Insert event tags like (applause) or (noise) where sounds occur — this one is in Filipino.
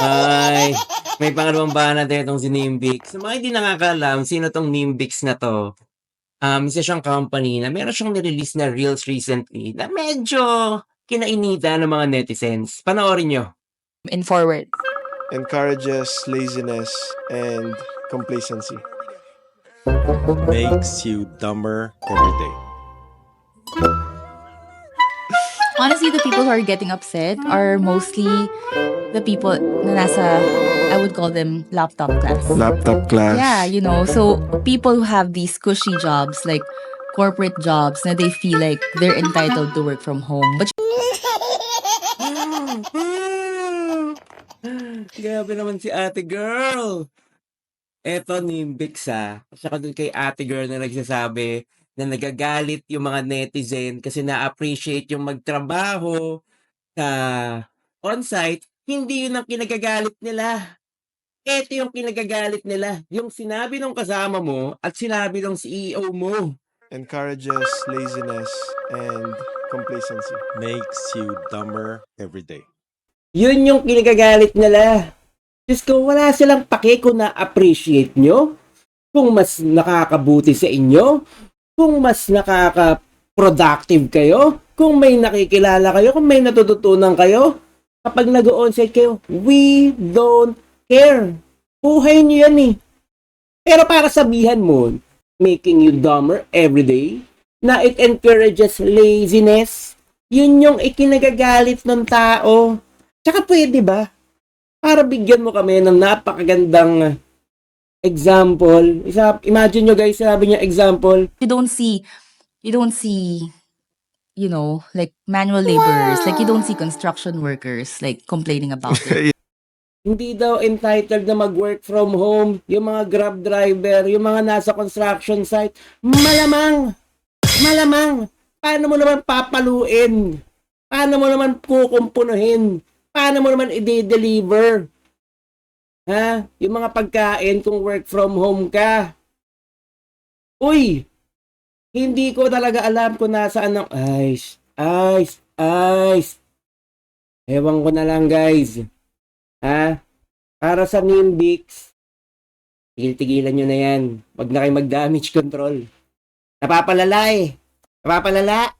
Ay, may pangalawang bana din itong si Nimbix. Sa mga hindi nakakalam, sino tong Nimbix na to? Um, isa siyang company na meron siyang nirelease na Reels recently na medyo kinainita ng mga netizens. Panoorin nyo. in forward. encourages laziness and complacency. makes you dumber every day. Honestly, the people who are getting upset are mostly the people na nasa, I would call them laptop class. Laptop class. Yeah, you know, so people who have these cushy jobs, like corporate jobs, na they feel like they're entitled to work from home. But (laughs) Grabe naman si ate girl. Eto Nimbix ah. Saka dun kay ate girl na nagsasabi na nagagalit yung mga netizen kasi na-appreciate yung magtrabaho sa on-site. Hindi yun ang kinagagalit nila. Ito yung kinagagalit nila. Yung sinabi ng kasama mo at sinabi ng CEO mo. Encourages laziness and complacency. Makes you dumber every day. Yun yung kinagagalit nila. Diyos ko, wala silang pake kung na-appreciate nyo, kung mas nakakabuti sa inyo, kung mas nakaka-productive kayo, kung may nakikilala kayo, kung may natututunan kayo. Kapag nag-onsite kayo, we don't care. Buhay nyo yan eh. Pero para sabihan mo, making you dumber every day, na it encourages laziness, yun yung ikinagagalit ng tao. Tsaka pwede ba? Para bigyan mo kami ng napakagandang example. Isa, imagine nyo guys, sabi niya example, you don't see, you don't see, you know, like manual laborers, like you don't see construction workers like complaining about it. (laughs) hindi daw entitled na mag-work from home, yung mga grab driver, yung mga nasa construction site, malamang, malamang, paano mo naman papaluin? Paano mo naman kukumpunuhin? Paano mo naman i-deliver? Ha? Yung mga pagkain kung work from home ka. Uy! Hindi ko talaga alam kung nasaan ang ice, ice, ice. Ewan ko na lang guys. Ha? Para sa Nimbix, tigil-tigilan nyo na yan. Huwag na kayo mag-damage control. Napapalala eh. Napapalala.